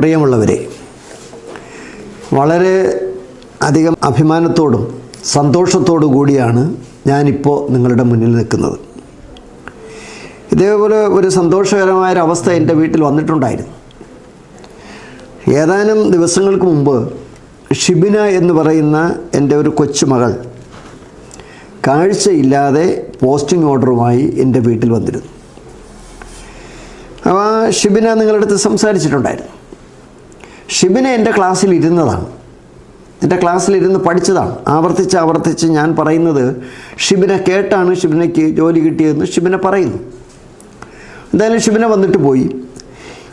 പ്രിയമുള്ളവരെ വളരെ അധികം അഭിമാനത്തോടും സന്തോഷത്തോടു കൂടിയാണ് ഞാനിപ്പോൾ നിങ്ങളുടെ മുന്നിൽ നിൽക്കുന്നത്. ഇതേപോലെ ഒരു സന്തോഷകരമായ അവസ്ഥ എന്റെ വീട്ടിൽ വന്നിട്ടുണ്ടായിരുന്നു. ഏതാനും ദിവസങ്ങൾക്ക് മുമ്പ് ഷിബിന എന്ന് പറയുന്ന എന്റെ ഒരു കൊച്ചുമകൾ കാഴ്ചയില്ലാതെ പോസ്റ്റിംഗ് ഓർഡറുമായി എന്റെ വീട്ടിൽ വന്നിരുന്നു. അപ്പോൾ ഷിബിന നിങ്ങളുടെ അടുത്ത് സംസാരിച്ചിട്ടുണ്ടായിരുന്നു. ഷിബിന എന്റെ ക്ലാസ്സിൽ ഇരുന്നതാണ്. എന്റെ ക്ലാസ്സിൽ ഇരുന്ന് പഠിച്ചതാണ്. ആവർത്തിച്ച് ആവർത്തിച്ച് ഞാൻ പറയുന്നത് ഷിബിനെ കേട്ടാണ് ഷിബിനയ്ക്ക് ജോലി കിട്ടിയതെന്ന് ഷിബിനെ പറയുന്നു. എന്തായാലും ഷിബിനെ വന്നിട്ട് പോയി.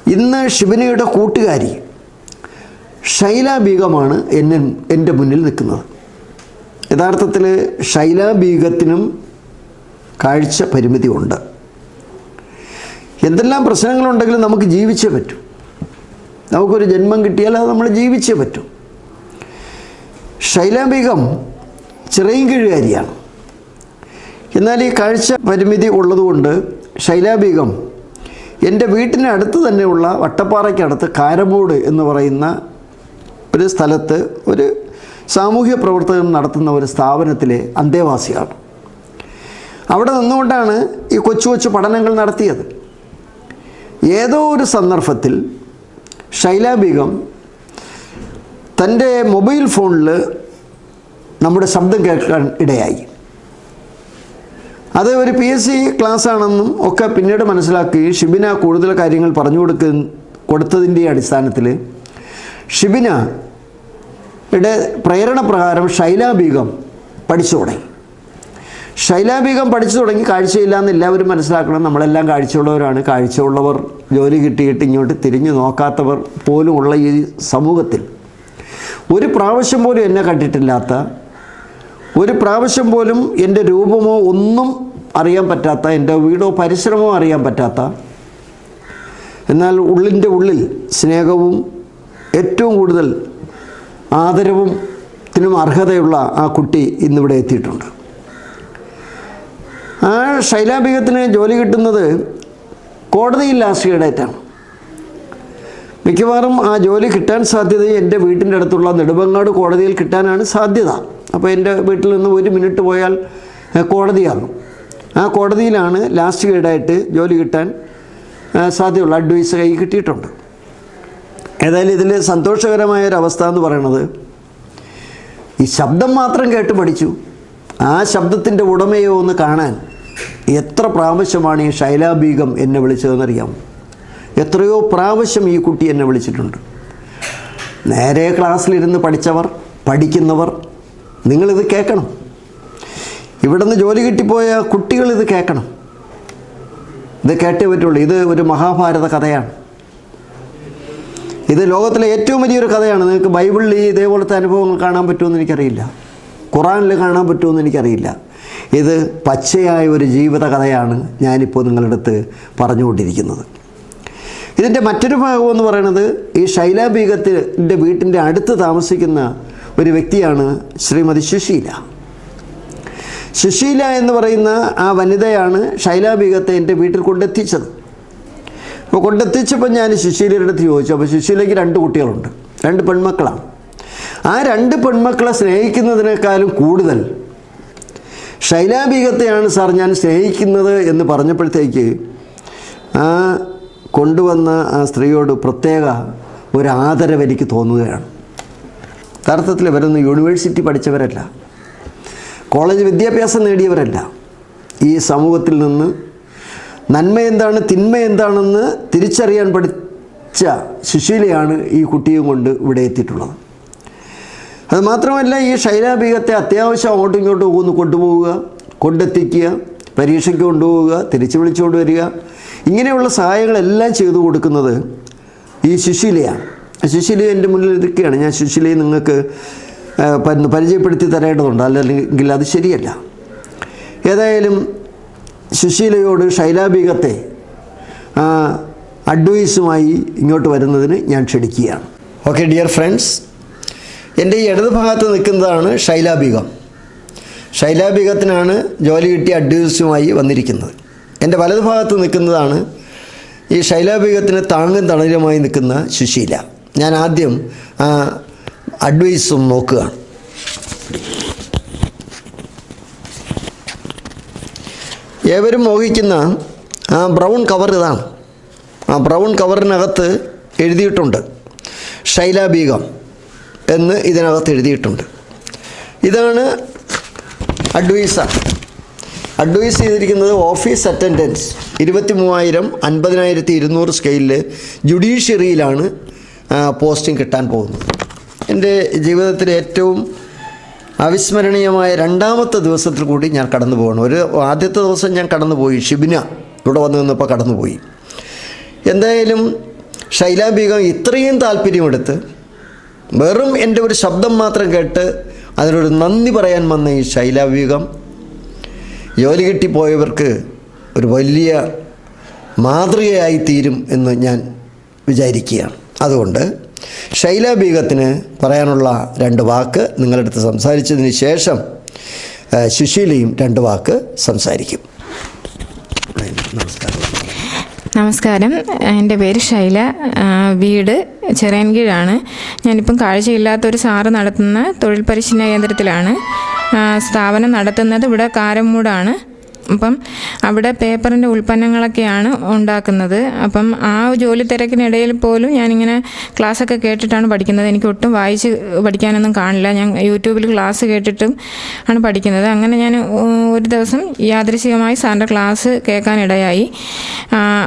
ഇന്ന് ഷിബിനയുടെ കൂട്ടുകാരി ഷൈല ബീഗമാണ് എന്നെ എന്റെ മുന്നിൽ നിൽക്കുന്നത്. യഥാർത്ഥത്തിൽ ഷൈല ബീഗത്തിനും കാഴ്ച പരിമിതി ഉണ്ട് എന്തെല്ലാം പ്രശ്നങ്ങളുണ്ടെങ്കിലും നമുക്ക് ജീവിച്ചേ പറ്റൂ. നമുക്കൊരു ജന്മം കിട്ടിയാൽ അത് നമ്മൾ ജീവിച്ചേ പറ്റും. ശൈലാംബികം ബീഗം ചെറിയ കിഴുകാരിയാണ്. എന്നാൽ ഈ കാഴ്ച പരിമിതി ഉള്ളതുകൊണ്ട് ശൈലാംബികം എന്റെ വീട്ടിനടുത്ത് തന്നെയുള്ള വട്ടപ്പാറയ്ക്കടുത്ത് കാരമൂട് എന്ന് പറയുന്ന ഒരു സ്ഥലത്ത് ഒരു സാമൂഹ്യ പ്രവർത്തകൻ നടത്തുന്ന ഒരു സ്ഥാപനത്തിലെ അന്തേവാസിയാണ്. അവിടെ നിന്നുകൊണ്ടാണ് ഈ കൊച്ചു കൊച്ചു പഠനങ്ങൾ നടത്തിയത്. ഏതോ ഒരു സന്ദർഭത്തിൽ ഷൈല ബീഗം തന്റെ മൊബൈൽ ഫോണിൽ നമ്മുടെ ശബ്ദം കേൾക്കാൻ ഇടയായി. അത് ഒരു പി എസ് സി ക്ലാസ് ആണെന്നും ഒക്കെ പിന്നീട് മനസ്സിലാക്കി ഷിബിന കൂടുതൽ കാര്യങ്ങൾ പറഞ്ഞു കൊടുക്ക കൊടുത്തതിന്റെ അടിസ്ഥാനത്തിൽ ഷിബിന യുടെ പ്രേരണ പ്രകാരം ഷൈല പഠിച്ചു തുടങ്ങി. ഷൈല പഠിച്ചു തുടങ്ങി കാഴ്ചയില്ല എന്ന് എല്ലാവരും മനസ്സിലാക്കണം. നമ്മളെല്ലാം കാഴ്ചയുള്ളവരാണ്. കാഴ്ചയുള്ളവർ ജോലി കിട്ടിയിട്ട് ഇങ്ങോട്ട് തിരിഞ്ഞു നോക്കാത്തവർ പോലും ഉള്ള ഈ സമൂഹത്തിൽ. ഒരു പ്രാവശ്യം പോലും എന്നെ കണ്ടിട്ടില്ലാത്ത ഒരു പ്രാവശ്യം പോലും എന്റെ രൂപമോ ഒന്നും അറിയാൻ പറ്റാത്ത എന്റെ വീടോ പരിശ്രമമോ അറിയാൻ പറ്റാത്ത എന്നാൽ ഉള്ളിന്റെ ഉള്ളിൽ സ്നേഹവും ഏറ്റവും കൂടുതൽ ആദരവും ത്തിനും അർഹതയുള്ള ആ കുട്ടി ഇന്നിവിടെ എത്തിയിട്ടുണ്ട്. ആ ശൈലാബീഗത്തിന് ജോലി കിട്ടുന്നത് കോടതിയിൽ ലാസ്റ്റ് ഡേറ്റാണ് മിക്കവാറും ആ ജോലി കിട്ടാൻ സാധ്യത എന്റെ വീട്ടിന്റെ അടുത്തുള്ള നെടുമങ്ങാട് കോടതിയിൽ കിട്ടാനാണ് സാധ്യത. അപ്പോൾ എന്റെ വീട്ടിൽ നിന്ന് ഒരു മിനിറ്റ് പോയാൽ കോടതിയാണ് ആ കോടതിയിലാണ് ലാസ്റ്റ് ഗേഡായിട്ട് ജോലി കിട്ടാൻ സാധ്യതയുള്ള അഡ്വൈസ് കൈ കിട്ടിയിട്ടുണ്ട്. ഏതായാലും ഇതിൽ സന്തോഷകരമായ ഒരു അവസ്ഥ എന്ന് പറയുന്നത് ഈ ശബ്ദം മാത്രം കേട്ട് പഠിച്ചു. ആ ശബ്ദത്തിന്റെ ഉടമയോ ഒന്ന് കാണാൻ എത്ര പ്രാവശ്യമാണ് ഈ ശൈലാബീഗം ബീഗം എന്നെ വിളിച്ചതെന്നറിയാമോ? എത്രയോ പ്രാവശ്യം ഈ കുട്ടി എന്നെ വിളിച്ചിട്ടുണ്ട്. നേരെ ക്ലാസ്സിലിരുന്ന് പഠിച്ചവർ പഠിക്കുന്നവർ നിങ്ങളിത് കേൾക്കണം. ഇവിടുന്ന് ജോലി കിട്ടിപ്പോയ കുട്ടികൾ ഇത് കേൾക്കണം. ഇത് കേട്ടേ പറ്റുള്ളൂ. ഇത് ഒരു മഹാഭാരത കഥയാണ്. ഇത് ലോകത്തിലെ ഏറ്റവും വലിയൊരു കഥയാണ്. നിങ്ങൾക്ക് ബൈബിളിൽ ഇതേപോലത്തെ അനുഭവങ്ങൾ കാണാൻ പറ്റുമെന്ന് എനിക്കറിയില്ല. ഖുറാനിൽ കാണാൻ പറ്റുമെന്ന് എനിക്കറിയില്ല. ഇത് പച്ചയായ ഒരു ജീവിത കഥയാണ് ഞാനിപ്പോൾ നിങ്ങളുടെ അടുത്ത് പറഞ്ഞുകൊണ്ടിരിക്കുന്നത്. ഇതിന്റെ മറ്റൊരു ഭാഗം എന്ന് പറയുന്നത് ഈ ശൈല ബീഗത്തിന്റെ വീട്ടിന്റെ അടുത്ത് താമസിക്കുന്ന ഒരു വ്യക്തിയാണ് ശ്രീമതി സുശീല. സുശീല എന്ന് പറയുന്ന ആ വനിതയാണ് ശൈല ബീഗത്തെ എന്റെ വീട്ടിൽ കൊണ്ടെത്തിച്ചത്. അപ്പോൾ കൊണ്ടെത്തിച്ചപ്പോൾ ഞാൻ സുശീലയുടെ അടുത്ത് ചോദിച്ചു അപ്പോൾ സുശീലയ്ക്ക് രണ്ട് കുട്ടികളുണ്ട് രണ്ട് പെൺമക്കളാണ്. ആ രണ്ട് പെൺമക്കളെ സ്നേഹിക്കുന്നതിനേക്കാളും കൂടുതൽ ശൈലാബീഗത്തെയാണ് സാർ ഞാൻ സ്നേഹിക്കുന്നത് എന്ന് പറഞ്ഞപ്പോഴത്തേക്ക് ആ കൊണ്ടുവന്ന ആ സ്ത്രീയോട് പ്രത്യേക ഒരു എനിക്ക് തോന്നുകയാണ്. യഥാർത്ഥത്തിൽ ഇവരൊന്നും യൂണിവേഴ്സിറ്റി പഠിച്ചവരല്ല. കോളേജ് വിദ്യാഭ്യാസം നേടിയവരല്ല. ഈ സമൂഹത്തിൽ നിന്ന് നന്മ എന്താണ് തിന്മ എന്താണെന്ന് തിരിച്ചറിയാൻ പഠിച്ച ശുശീലയാണ് ഈ കുട്ടിയും കൊണ്ട് ഇവിടെ എത്തിയിട്ടുള്ളത്. അത് മാത്രമല്ല ഈ ശൈലാബീഗത്തെ അത്യാവശ്യം അങ്ങോട്ടും ഇങ്ങോട്ടും ഒന്ന് കൊണ്ടുപോവുക കൊണ്ടെത്തിക്കുക പരീക്ഷയ്ക്ക് കൊണ്ടുപോവുക തിരിച്ചു വിളിച്ചുകൊണ്ട് വരിക. ഇങ്ങനെയുള്ള സഹായങ്ങളെല്ലാം ചെയ്തു കൊടുക്കുന്നത് ഈ ശുശീലയാണ്. ആ എന്റെ മുന്നിൽ ഇരിക്കുകയാണ്. ഞാൻ ശുശീലയെ നിങ്ങൾക്ക് പരിചയപ്പെടുത്തി തരേണ്ടതുണ്ട്. അല്ലെങ്കിൽ അത് ശരിയല്ല. ഏതായാലും സുശീലയോട് ശൈലാബീഗത്തെ അഡ്വൈസുമായി ഇങ്ങോട്ട് വരുന്നതിന് ഞാൻ ക്ഷണിക്കുകയാണ്. ഓക്കെ ഡിയർ ഫ്രണ്ട്സ് എന്റെ ഈ ഇടത് ഭാഗത്ത് നിൽക്കുന്നതാണ് ശൈലാബീഗം ശൈലാബീഗത്തിനാണ് ജോലി കിട്ടിയ അഡ്വൈസുമായി വന്നിരിക്കുന്നത്. എന്റെ വലത് ഭാഗത്ത് നിൽക്കുന്നതാണ് ഈ ശൈലാബീഗത്തിന് താങ്ങും തണലുമായി നിൽക്കുന്ന ശുശീല ഞാൻ ആദ്യം ആ അഡ്വൈസും നോക്കുകയാണ്. ഏവരും മോഹിക്കുന്ന ആ ബ്രൗൺ കവർ ഇതാണ്. ആ ബ്രൗൺ കവറിനകത്ത് എഴുതിയിട്ടുണ്ട് ഷൈല ബീഗം എന്ന് ഇതിനകത്ത് എഴുതിയിട്ടുണ്ട്. ഇതാണ് അഡ്വൈസ അഡ്വൈസ് ചെയ്തിരിക്കുന്നത് ഓഫീസ് അറ്റൻഡൻസ് ഇരുപത്തി മൂവായിരം അൻപതിനായിരത്തി ഇരുന്നൂറ് സ്കെയിലിൽ ജുഡീഷ്യറിയിലാണ് പോസ്റ്റിംഗ് കിട്ടാൻ പോകുന്നത്. എന്റെ ജീവിതത്തിലെ ഏറ്റവും അവിസ്മരണീയമായ രണ്ടാമത്തെ ദിവസത്തിൽ കൂടി ഞാൻ കടന്നു പോകണം ഒരു ആദ്യത്തെ ദിവസം ഞാൻ കടന്നുപോയി ഷിബിന ഇവിടെ വന്നു നിന്നപ്പോൾ കടന്നുപോയി. എന്തായാലും ശൈലാ ബീഗം ഇത്രയും താല്പര്യമെടുത്ത് വെറും എന്റെ ഒരു ശബ്ദം മാത്രം കേട്ട് അതിനൊരു നന്ദി പറയാൻ വന്ന ഈ ശൈലാവ്യൂഹം ജോലി കിട്ടിപ്പോയവർക്ക് ഒരു വലിയ മാതൃകയായി തീരും എന്ന് ഞാൻ വിചാരിക്കുകയാണ്. അതുകൊണ്ട് ശൈലാബീഗത്തിന് പറയാനുള്ള രണ്ട് വാക്ക് നിങ്ങളുടെ അടുത്ത് സംസാരിച്ചതിന് ശേഷം സുശീലയും രണ്ട് വാക്ക് സംസാരിക്കും. നമസ്കാരം. നമസ്കാരം. എന്റെ പേര് ശൈല. വീട് ചെറിയൻകീഴാണ് ഞാനിപ്പം കാഴ്ചയില്ലാത്തൊരു സാറ് നടത്തുന്ന തൊഴിൽ പരിശീലന കേന്ദ്രത്തിലാണ്. സ്ഥാപനം നടത്തുന്നത് ഇവിടെ കാരമ്മൂടാണ് അപ്പം അവിടെ പേപ്പറിന്റെ ഉൽപ്പന്നങ്ങളൊക്കെയാണ് ഉണ്ടാക്കുന്നത്. അപ്പം ആ ജോലി തിരക്കിനിടയിൽ പോലും ഞാനിങ്ങനെ ക്ലാസ്സൊക്കെ കേട്ടിട്ടാണ് പഠിക്കുന്നത്. എനിക്ക് ഒട്ടും വായിച്ച് പഠിക്കാനൊന്നും കാണില്ല. ഞാൻ യൂട്യൂബിൽ ക്ലാസ് കേട്ടിട്ടും ആണ് പഠിക്കുന്നത്. അങ്ങനെ ഞാൻ ഒരു ദിവസം യാദൃശികമായി സാറിന്റെ ക്ലാസ് കേൾക്കാനിടയായി.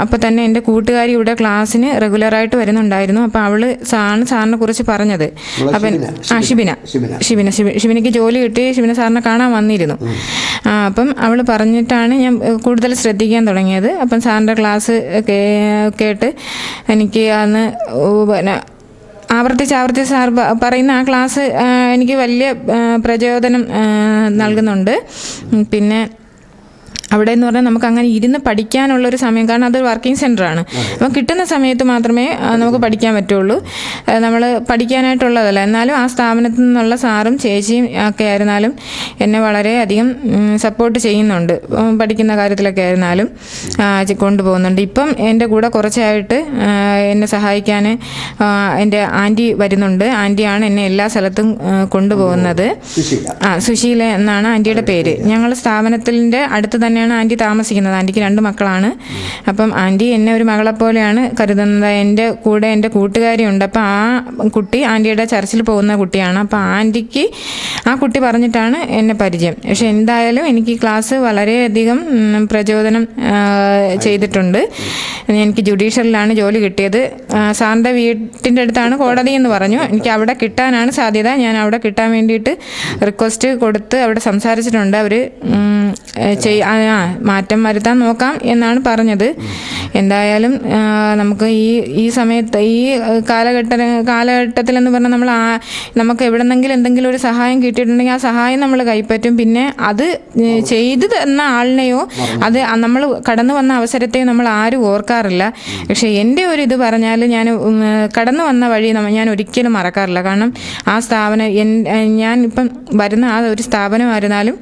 അപ്പോൾ തന്നെ എന്റെ കൂട്ടുകാരി ഇവിടെ ക്ലാസ്സിന് റെഗുലറായിട്ട് വരുന്നുണ്ടായിരുന്നു. അപ്പോൾ അവൾ സാറിന് സാറിനെ കുറിച്ച് പറഞ്ഞത്. അപ്പം ആ ഷിബിന ഷിബിന. ഷിബിന. ഷിബി ഷിബിനയ്ക്ക് ജോലി കിട്ടി. ഷിബിന സാറിനെ കാണാൻ വന്നിരുന്നു. അപ്പം അവൾ പറഞ്ഞിട്ടാണ് ഞാൻ കൂടുതൽ ശ്രദ്ധിക്കാൻ തുടങ്ങിയത്. അപ്പം സാറിന്റെ ക്ലാസ് കേട്ട് എനിക്ക് അന്ന് പിന്നെ ആവർത്തിച്ച് ആവർത്തിച്ച് സാർ പറയുന്ന ആ ക്ലാസ് എനിക്ക് വലിയ പ്രചോദനം നൽകുന്നുണ്ട്. പിന്നെ അവിടെ എന്ന് പറഞ്ഞാൽ നമുക്ക് അങ്ങനെ ഇരുന്ന് പഠിക്കാനുള്ള ഒരു സമയം കാരണം അത് വർക്കിംഗ് സെന്ററാണ് അപ്പം കിട്ടുന്ന സമയത്ത് മാത്രമേ നമുക്ക് പഠിക്കാൻ പറ്റുള്ളൂ. നമ്മൾ പഠിക്കാനായിട്ടുള്ളതല്ല. എന്നാലും ആ സ്ഥാപനത്തിൽ നിന്നുള്ള സാറും ചേച്ചിയും ഒക്കെ ആയിരുന്നാലും എന്നെ വളരെയധികം സപ്പോർട്ട് ചെയ്യുന്നുണ്ട്. പഠിക്കുന്ന കാര്യത്തിലൊക്കെ ആയിരുന്നാലും കൊണ്ടുപോകുന്നുണ്ട്. ഇപ്പം എന്റെ കൂടെ കുറച്ചായിട്ട് എന്നെ സഹായിക്കാൻ എന്റെ ആന്റി വരുന്നുണ്ട്. ആന്റിയാണ് എന്നെ എല്ലാ സ്ഥലത്തും കൊണ്ടുപോകുന്നത്. സുശീല. ആ സുശീല എന്നാണ് ആന്റിയുടെ പേര്. ഞങ്ങൾ സ്ഥാപനത്തിന്റെ അടുത്ത് തന്നെയാണ് ആന്റി താമസിക്കുന്നത്. ആന്റിക്ക് രണ്ട് മക്കളാണ്. അപ്പം ആന്റി എന്നെ ഒരു മകളെ പോലെയാണ് കരുതുന്നത്. എന്റെ കൂടെ എന്റെ കൂട്ടുകാരിയുണ്ട് അപ്പം ആ കുട്ടി ആന്റിയുടെ ചർച്ചിൽ പോകുന്ന കുട്ടിയാണ്. അപ്പം ആന്റിക്ക് ആ കുട്ടി പറഞ്ഞിട്ടാണ് എന്നെ പരിചയം. പക്ഷെ എന്തായാലും എനിക്ക് ക്ലാസ് വളരെയധികം പ്രചോദനം ചെയ്തിട്ടുണ്ട്. എനിക്ക് ജുഡീഷ്യറിലാണ് ജോലി കിട്ടിയത്. സാറിന്റെ വീട്ടിന്റെ അടുത്താണ് കോടതി എന്ന് പറഞ്ഞു. എനിക്ക് അവിടെ കിട്ടാനാണ് സാധ്യത. ഞാൻ അവിടെ കിട്ടാൻ വേണ്ടിയിട്ട് റിക്വസ്റ്റ് കൊടുത്ത് അവിടെ സംസാരിച്ചിട്ടുണ്ട്. അവർ ആ, മാറ്റം വരുത്താൻ നോക്കാം എന്നാണ് പറഞ്ഞത്. എന്തായാലും നമുക്ക് ഈ ഈ സമയത്ത് ഈ കാലഘട്ട കാലഘട്ടത്തിൽ എന്ന് പറഞ്ഞാൽ നമ്മൾ ആ നമുക്ക് എവിടെന്നെങ്കിലും എന്തെങ്കിലും ഒരു സഹായം കിട്ടിയിട്ടുണ്ടെങ്കിൽ ആ സഹായം നമ്മൾ കൈപ്പറ്റും. പിന്നെ അത് ചെയ്തു തന്ന ആളിനെയോ അത് നമ്മൾ കടന്നു വന്ന അവസരത്തെയോ നമ്മൾ ആരും ഓർക്കാറില്ല. പക്ഷെ എന്റെ ഒരു ഇത് പറഞ്ഞാൽ ഞാൻ കടന്നു വന്ന വഴി ഞാൻ ഒരിക്കലും മറക്കാറില്ല. കാരണം ആ സ്ഥാപനം ഞാൻ ഇപ്പം വരുന്ന ആ ഒരു സ്ഥാപനമായിരുന്നാലും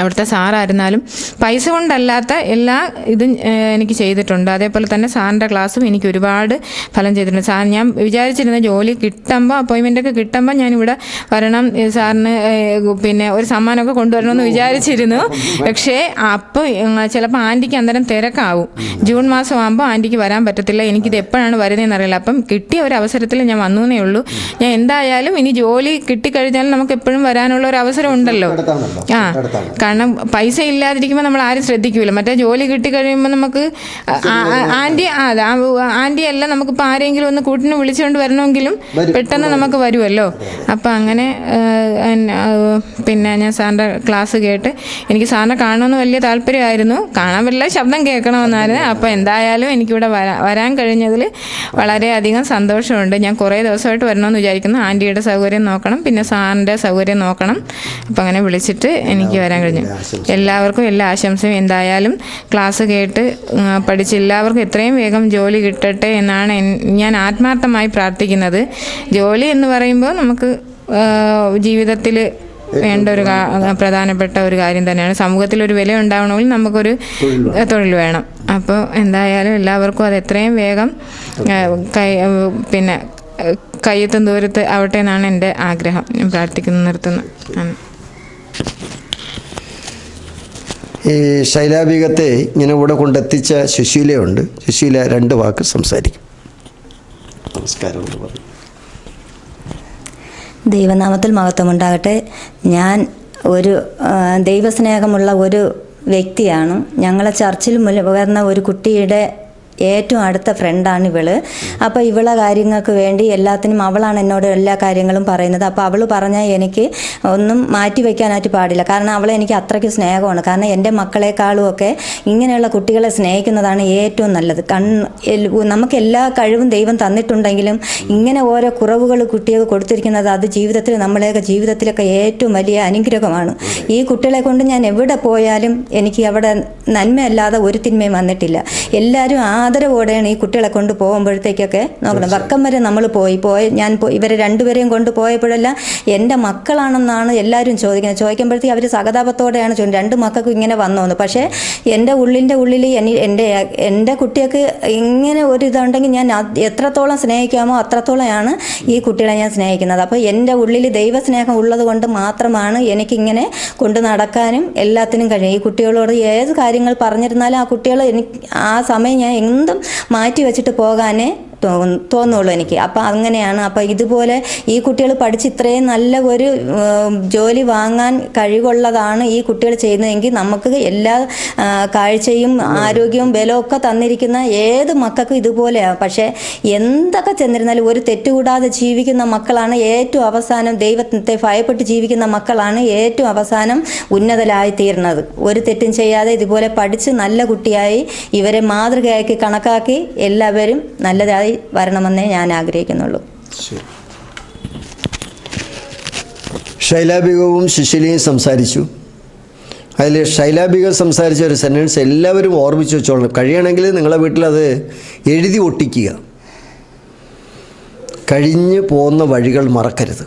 അവിടുത്തെ സാറായിരുന്നാലും പൈസ കൊണ്ടല്ലാത്ത എല്ലാ ഇതും എനിക്ക് ചെയ്തിട്ടുണ്ട്. അതേപോലെ തന്നെ സാറിന്റെ ക്ലാസ്സും എനിക്ക് ഒരുപാട് ഫലം ചെയ്തിട്ടുണ്ട്. സാർ ഞാൻ വിചാരിച്ചിരുന്ന ജോലി കിട്ടുമ്പോൾ അപ്പോയിൻമെന്റൊക്കെ കിട്ടുമ്പോൾ ഞാനിവിടെ വരണം സാറിന് പിന്നെ ഒരു സമ്മാനമൊക്കെ കൊണ്ടുവരണമെന്ന് വിചാരിച്ചിരുന്നു. പക്ഷേ അപ്പോൾ ചിലപ്പോൾ ആന്റിക്ക് അന്നേരം തിരക്കാവും. ജൂൺ മാസം ആകുമ്പോൾ ആന്റിക്ക് വരാൻ പറ്റത്തില്ല. എനിക്കിത് എപ്പോഴാണ് വരുന്നതെന്ന് അറിയില്ല. അപ്പം കിട്ടിയ ഒരു അവസരത്തിൽ ഞാൻ വന്നു എന്നേ ഉള്ളൂ. ഞാൻ എന്തായാലും ഇനി ജോലി കിട്ടിക്കഴിഞ്ഞാൽ നമുക്ക് എപ്പോഴും വരാനുള്ള ഒരു അവസരം ഉണ്ടല്ലോ. ആ. കാരണം പൈസ ഇല്ലാതിരിക്കുമ്പോൾ നമ്മൾ ആരും ശ്രദ്ധിക്കൂല. മറ്റേ ജോലി കിട്ടി കഴിയുമ്പോൾ നമുക്ക് ആന്റി അതെ ആന്റി അല്ല നമുക്കിപ്പോൾ ആരെങ്കിലും ഒന്ന് കൂട്ടിന് വിളിച്ചുകൊണ്ട് വരണമെങ്കിലും പെട്ടെന്ന് നമുക്ക് വരുമല്ലോ അപ്പം അങ്ങനെ പിന്നെ ഞാൻ സാറിന്റെ ക്ലാസ് കേട്ട് എനിക്ക് സാറിനെ കാണണമെന്ന് വലിയ താല്പര്യമായിരുന്നു. കാണാൻ പറ്റില്ല ശബ്ദം കേൾക്കണമെന്നായിരുന്നു. അപ്പോൾ എന്തായാലും എനിക്കിവിടെ വരാ വരാൻ കഴിഞ്ഞതിൽ വളരെയധികം സന്തോഷമുണ്ട്. ഞാൻ കുറേ ദിവസമായിട്ട് വരണമെന്ന് വിചാരിക്കുന്നു. ആന്റിയുടെ സൗകര്യം നോക്കണം പിന്നെ സാറിന്റെ സൗകര്യം നോക്കണം. അപ്പം അങ്ങനെ വിളിച്ചിട്ട് എനിക്ക് വരാൻ കഴിഞ്ഞു. എല്ലാവർക്കും എല്ലാ ആശംസയും. എന്തായാലും ക്ലാസ് കേട്ട് പഠിച്ച് എല്ലാവർക്കും എത്രയും വേഗം ജോലി കിട്ടട്ടെ എന്നാണ് ഞാൻ ആത്മാർത്ഥമായി പ്രാർത്ഥിക്കുന്നത്. ജോലി എന്ന് പറയുമ്പോൾ നമുക്ക് ജീവിതത്തിൽ വേണ്ട ഒരു പ്രധാനപ്പെട്ട ഒരു കാര്യം തന്നെയാണ്. സമൂഹത്തിൽ ഒരു വില ഉണ്ടാവണമെങ്കിൽ നമുക്കൊരു തൊഴിൽ വേണം. അപ്പോൾ എന്തായാലും എല്ലാവർക്കും അത് എത്രയും വേഗം കൈ പിന്നെ കയ്യത്തും കയ്യെത്തും ദൂരത്ത് ആവട്ടെ എന്നാണ് എന്റെ ആഗ്രഹം. ഞാൻ പ്രാർത്ഥിക്കുന്നു നിർത്തുന്നു ആണ് ഈ ശൈലാഭികത്തെ ഇങ്ങനെ ഇവിടെ കൊണ്ടെത്തിച്ച സുശീലയുണ്ട്. സുശീല രണ്ട് വാക്ക് സംസാരിക്കും. നമസ്കാരം ദൈവനാമത്തിൽ മഹത്വമുണ്ടാകട്ടെ. ഞാൻ ഒരു ദൈവസ്നേഹമുള്ള ഒരു വ്യക്തിയാണ്. ഞങ്ങളെ ചർച്ചിൽ വരുന്ന ഒരു കുട്ടിയുടെ ഏറ്റവും അടുത്ത ഫ്രണ്ടാണ് ഇവൾ. അപ്പോൾ ഇവളെ കാര്യങ്ങൾക്ക് വേണ്ടി എല്ലാത്തിനും അവളാണ് എന്നോട് എല്ലാ കാര്യങ്ങളും പറയുന്നത്. അപ്പോൾ അവൾ പറഞ്ഞാൽ എനിക്ക് ഒന്നും മാറ്റി വെക്കാനായിട്ട് പാടില്ല. കാരണം അവളെ എനിക്ക് അത്രയ്ക്ക് സ്നേഹമാണ്. കാരണം എന്റെ മക്കളെക്കാളും ഒക്കെ ഇങ്ങനെയുള്ള കുട്ടികളെ സ്നേഹിക്കുന്നതാണ് ഏറ്റവും നല്ലത്. കൺ നമുക്ക് എല്ലാ കഴിവും ദൈവം തന്നിട്ടുണ്ടെങ്കിലും ഇങ്ങനെ ഓരോ കുറവുകൾ കുട്ടികൾക്ക് കൊടുത്തിരിക്കുന്നത് അത് ജീവിതത്തിൽ നമ്മളെയൊക്കെ ജീവിതത്തിലൊക്കെ ഏറ്റവും വലിയ അനുഗ്രഹമാണ്. ഈ കുട്ടികളെ കൊണ്ട് ഞാൻ എവിടെ പോയാലും എനിക്ക് അവിടെ നന്മയല്ലാതെ ഒരു തിന്മയും വന്നിട്ടില്ല. എല്ലാവരും ആദരവോടെയാണ് ഈ കുട്ടികളെ കൊണ്ട് പോകുമ്പോഴത്തേക്കൊക്കെ നോക്കണം. വക്കം വരെ നമ്മൾ പോയി. പോയി ഞാൻ ഇവരെ രണ്ടുപേരെയും കൊണ്ട് പോയപ്പോഴെല്ലാം എന്റെ മക്കളാണെന്നാണ് എല്ലാവരും ചോദിക്കുന്നത്. ചോദിക്കുമ്പോഴത്തേക്ക് അവർ സഹതാപത്തോടെയാണ് ചോദിക്കുന്നത്. രണ്ട് മക്കൾക്കും ഇങ്ങനെ വന്നോന്ന്. പക്ഷേ എന്റെ ഉള്ളിന്റെ ഉള്ളിൽ എനി എന്റെ എന്റെ കുട്ടികൾക്ക് ഇങ്ങനെ ഒരു ഇതുണ്ടെങ്കിൽ ഞാൻ എത്രത്തോളം സ്നേഹിക്കാമോ അത്രത്തോളമാണ് ഈ കുട്ടികളെ ഞാൻ സ്നേഹിക്കുന്നത്. അപ്പോൾ എന്റെ ഉള്ളിൽ ദൈവസ്നേഹം ഉള്ളത് കൊണ്ട് മാത്രമാണ് എനിക്കിങ്ങനെ കൊണ്ട് നടക്കാനും എല്ലാത്തിനും കഴിയും. ഈ കുട്ടികളോട് ഏത് കാര്യങ്ങൾ പറഞ്ഞിരുന്നാലും ആ കുട്ടികൾ എനിക്ക് ആ സമയം ഞാൻ എന്തും മാറ്റി വെച്ചിട്ട് പോകാനേ തോന്നുള്ളൂ എനിക്ക്. അപ്പം അങ്ങനെയാണ്. അപ്പം ഇതുപോലെ ഈ കുട്ടികൾ പഠിച്ച് ഇത്രയും നല്ല ഒരു ജോലി വാങ്ങാൻ കഴിവുള്ളതാണ് ഈ കുട്ടികൾ ചെയ്യുന്നതെങ്കിൽ നമുക്ക് എല്ലാ കാഴ്ചയും ആരോഗ്യവും ബലവും ഒക്കെ തന്നിരിക്കുന്ന ഏത് മക്കൾക്കും ഇതുപോലെയാണ് പക്ഷേ എന്തൊക്കെ ചെന്നിരുന്നാലും ഒരു തെറ്റുകൂടാതെ ജീവിക്കുന്ന മക്കളാണ് ഏറ്റവും അവസാനം ദൈവത്തെ ഭയപ്പെട്ട് ജീവിക്കുന്ന മക്കളാണ് ഏറ്റവും അവസാനം ഉന്നതരായി തീരുന്നത് ഒരു തെറ്റും ചെയ്യാതെ ഇതുപോലെ പഠിച്ച് നല്ല കുട്ടിയായി ഇവരെ മാതൃകയാക്കി കണക്കാക്കി എല്ലാവരും നല്ലതായി വരണമെന്നേ ഞാൻ ആഗ്രഹിക്കുന്നുള്ളൂ. ശൈലാഭികവും സുശീലയും സംസാരിച്ചു. അതിൽ ശൈലാബിക സംസാരിച്ച ഒരു സെന്റൻസ് എല്ലാവരും ഓർമ്മിച്ച് വെച്ചോളണം. കഴിയണമെങ്കിൽ നിങ്ങളെ വീട്ടിലത് എഴുതി ഒട്ടിക്കുക. കഴിഞ്ഞ് പോകുന്ന വഴികൾ മറക്കരുത്.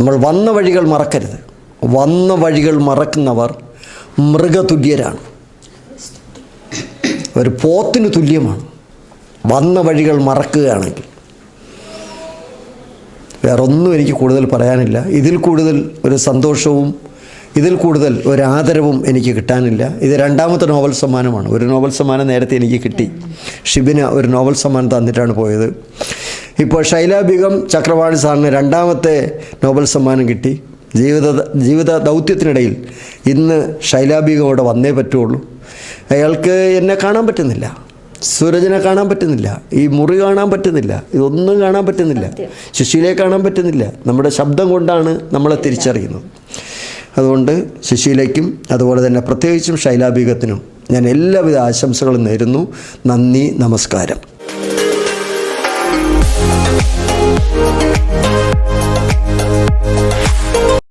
നമ്മൾ വന്ന വഴികൾ മറക്കരുത്. വന്ന വഴികൾ മറക്കുന്നവർ മൃഗതുല്യരാണ്. ഒരു പോത്തിന് തുല്യമാണ്. വന്ന വഴികൾ മറക്കുകയാണെങ്കിൽ. വേറൊന്നും എനിക്ക് കൂടുതൽ പറയാനില്ല. ഇതിൽ കൂടുതൽ ഒരു സന്തോഷവും ഇതിൽ കൂടുതൽ ഒരു ആദരവും എനിക്ക് കിട്ടാനില്ല. ഇത് രണ്ടാമത്തെ നോവൽ സമ്മാനമാണ്. ഒരു നോവൽ സമ്മാനം നേരത്തെ എനിക്ക് കിട്ടി. ഷിബിന ഒരു നോവൽ സമ്മാനം തന്നിട്ടാണ് പോയത്. ഇപ്പോൾ ശൈലാബികം ചക്രവാണി സാറിന് രണ്ടാമത്തെ നോബൽ സമ്മാനം കിട്ടി. ജീവിത ജീവിത ദൗത്യത്തിനിടയിൽ ഇന്ന് ശൈലാബികം അവിടെ വന്നേ പറ്റുള്ളൂ. അയാൾക്ക് എന്നെ കാണാൻ പറ്റുന്നില്ല. സൂരജിനെ കാണാൻ പറ്റുന്നില്ല. ഈ മുറി കാണാൻ പറ്റുന്നില്ല. ഇതൊന്നും കാണാൻ പറ്റുന്നില്ല. സുശീലയെ കാണാൻ പറ്റുന്നില്ല. നമ്മുടെ ശബ്ദം കൊണ്ടാണ് നമ്മളെ തിരിച്ചറിയുന്നത്. അതുകൊണ്ട് സുശീലയ്ക്കും അതുപോലെ തന്നെ പ്രത്യേകിച്ചും ശൈലാഭീകത്തിനും ഞാൻ എല്ലാവിധ ആശംസകളും നേരുന്നു. നന്ദി നമസ്കാരം.